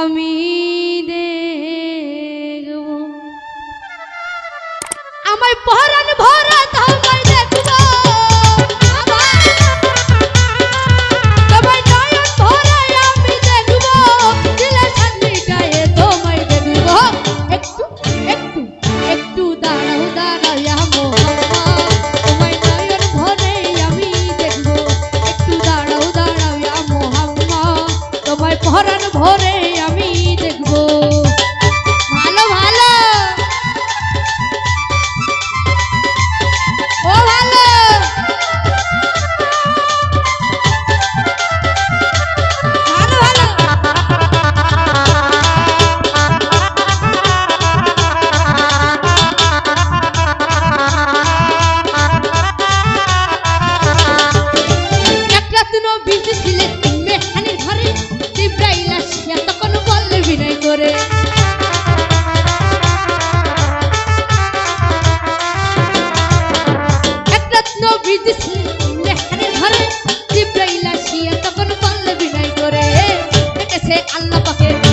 আমি হে আল্লাহ পাকের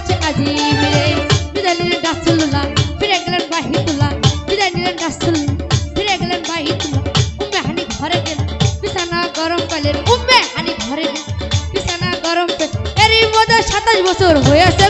গেছে আজি মিরে বিদায় নিলেন গাছুল্লা ফিরে গেলেন বাহিতুল্লা বিদায় নিলেন গাছুল্লা ফিরে গেলেন বাহিতুল্লা উম্মে হানি ঘরে গেলেন বিছানা গরম পাইলেন উম্মে হানি ঘরে গেলেন বিছানা গরম এর মধ্যে সাতাশ বছর হয়েছে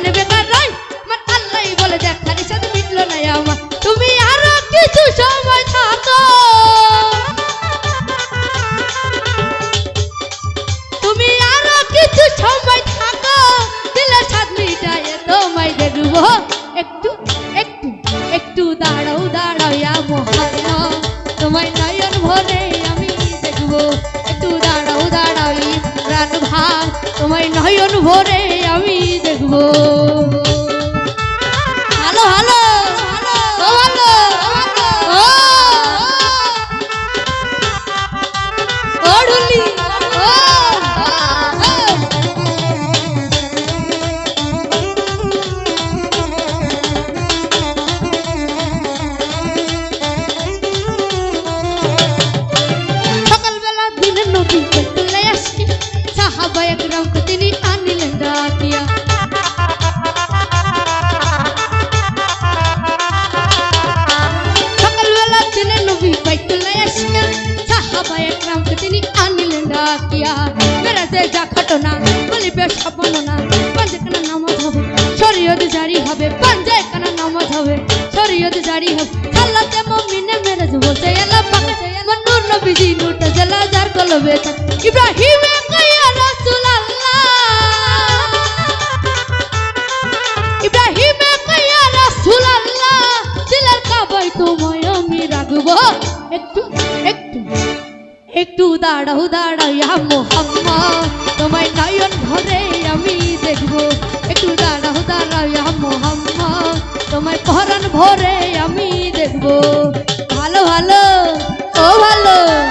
দেখব দিনের নবী বাইতুল্লাহ আসিয়া সাহাবা একরামকে তিনি আনিলেন ডাকিয়া মেরাজে যা ঘটনা, বলিবে স্বপ্ন না পাঞ্জে কানা নামাজ হবে, শরীয়ত জারি হবে পাঞ্জে কানা নামাজ হবে, শরীয়ত জারি হবে। সাল্লাতে মুমিনে মেরাজ বলতে আল্লাহ পাকে মন্নুর নবীজি নুটা জেলা যার কলবে ইব্রাহিম একটু দাঁড়াও দাঁড়াইয়া মোহাম্মা তোমায় নয়ন ভরে আমি দেখব একটু দাঁড়াও দাঁড়াইয়া মোহাম্মা তোমায় পরাণ ভরে আমি দেখব ভালো ভালো ও ভালো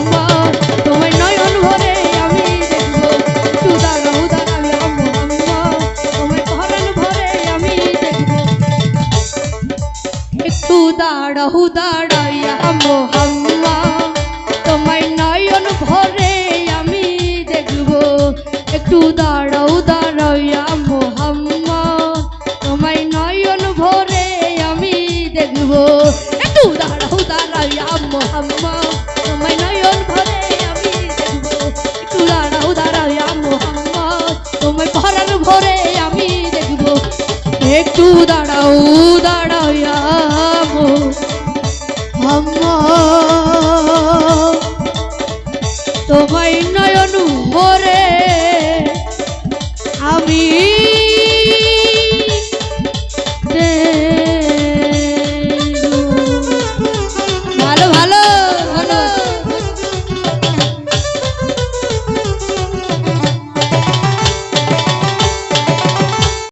দাঁড়াও দাঁড়াইয়া মোহাম্মা তোমায় নয়ন ভরে আমি দেখব। একটু দাঁড়াও, দাঁড়াইয়া মোহাম্মা তোমায় নয়ন ভরে আমি দেখব। একটু দাঁড়াও, দাঁড়াইয়া মোহাম্মা তোমায় নয়ন ভরে আমি একটু দাঁড়াও, দাঁড়াইয়া মোহাম্মা তোমায় ভরার ভরে আমি দেখব। একটু দাঁড়াও